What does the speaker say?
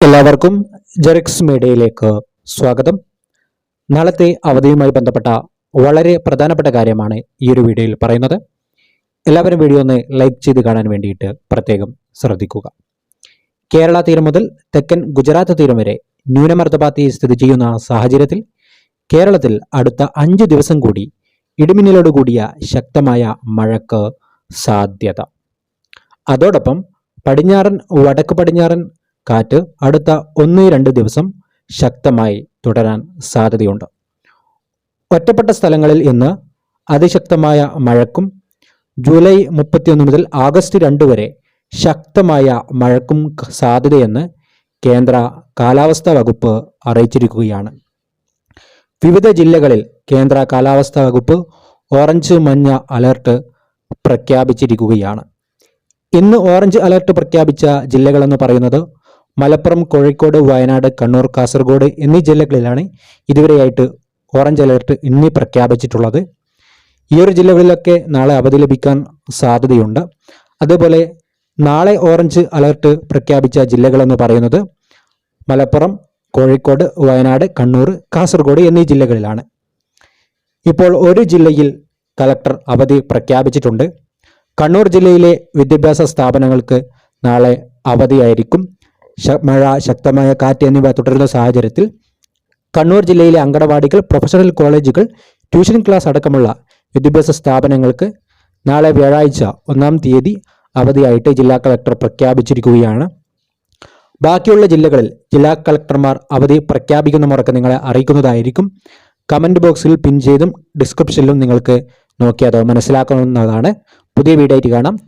എല്ലാവർക്കും ജെറിക്സ് മീഡിയയിലേക്ക് സ്വാഗതം. നാളത്തെ അവധിയുമായി ബന്ധപ്പെട്ട വളരെ പ്രധാനപ്പെട്ട കാര്യമാണ് ഈ ഒരു വീഡിയോയിൽ പറയുന്നത്. എല്ലാവരും വീഡിയോ ഒന്ന് ലൈക്ക് ചെയ്ത് കാണാൻ വേണ്ടിയിട്ട് പ്രത്യേകം ശ്രദ്ധിക്കുക. കേരള തീരം മുതൽ തെക്കൻ ഗുജറാത്ത് തീരം വരെ ന്യൂനമർദ്ദപാത്തി സ്ഥിതി ചെയ്യുന്ന സാഹചര്യത്തിൽ കേരളത്തിൽ അടുത്ത അഞ്ച് ദിവസം കൂടി ഇടിമിന്നലോട് കൂടിയ ശക്തമായ മഴക്ക് സാധ്യത. അതോടൊപ്പം പടിഞ്ഞാറൻ വടക്ക് പടിഞ്ഞാറൻ കാറ്റ് അടുത്ത ഒന്ന് രണ്ട് ദിവസം ശക്തമായി തുടരാൻ സാധ്യതയുണ്ട്. ഒറ്റപ്പെട്ട സ്ഥലങ്ങളിൽ ഇന്ന് അതിശക്തമായ മഴക്കും ജൂലൈ മുപ്പത്തിയൊന്ന് മുതൽ ആഗസ്റ്റ് രണ്ട് വരെ ശക്തമായ മഴക്കും സാധ്യതയെന്ന് കേന്ദ്ര കാലാവസ്ഥാ വകുപ്പ് അറിയിച്ചിരിക്കുകയാണ്. വിവിധ ജില്ലകളിൽ കേന്ദ്ര കാലാവസ്ഥാ വകുപ്പ് ഓറഞ്ച് മഞ്ഞ അലർട്ട് പ്രഖ്യാപിച്ചിരിക്കുകയാണ്. ഇന്ന് ഓറഞ്ച് അലർട്ട് പ്രഖ്യാപിച്ച ജില്ലകളെന്ന് പറയുന്നത് മലപ്പുറം കോഴിക്കോട് വയനാട് കണ്ണൂർ കാസർഗോഡ് എന്നീ ജില്ലകളിലാണ് ഇതുവരെയായിട്ട് ഓറഞ്ച് അലർട്ട് ഇന്ന് പ്രഖ്യാപിച്ചിട്ടുള്ളത്. ഈ ഒരു ജില്ലകളിലൊക്കെ നാളെ അവധി ലഭിക്കാൻ സാധ്യതയുണ്ട്. അതുപോലെ നാളെ ഓറഞ്ച് അലർട്ട് പ്രഖ്യാപിച്ച ജില്ലകളെന്ന് പറയുന്നത് മലപ്പുറം കോഴിക്കോട് വയനാട് കണ്ണൂർ കാസർഗോഡ് എന്നീ ജില്ലകളിലാണ്. ഇപ്പോൾ ഒരു ജില്ലയിൽ കലക്ടർ അവധി പ്രഖ്യാപിച്ചിട്ടുണ്ട്. കണ്ണൂർ ജില്ലയിലെ വിദ്യാഭ്യാസ സ്ഥാപനങ്ങൾക്ക് നാളെ അവധിയായിരിക്കും. മഴ ശക്തമായ കാറ്റ് എന്നിവ തുടരുന്ന സാഹചര്യത്തിൽ കണ്ണൂർ ജില്ലയിലെ അങ്കണവാടികൾ പ്രൊഫഷണൽ കോളേജുകൾ ട്യൂഷൻ ക്ലാസ് അടക്കമുള്ള വിദ്യാഭ്യാസ സ്ഥാപനങ്ങൾക്ക് നാളെ വ്യാഴാഴ്ച ഒന്നാം തീയതി അവധിയായിട്ട് ജില്ലാ കളക്ടർ പ്രഖ്യാപിച്ചിരിക്കുകയാണ്. ബാക്കിയുള്ള ജില്ലകളിൽ ജില്ലാ കളക്ടർമാർ അവധി പ്രഖ്യാപിക്കുന്ന മുറക്ക് നിങ്ങളെ അറിയിക്കുന്നതായിരിക്കും. കമന്റ് ബോക്സിൽ പിൻ ചെയ്തും ഡിസ്ക്രിപ്ഷനിലും നിങ്ങൾക്ക് നോക്കിയത് മനസ്സിലാക്കാവുന്നതാണ്. പുതിയ വീഡിയോ ആയിട്ട് കാണാം.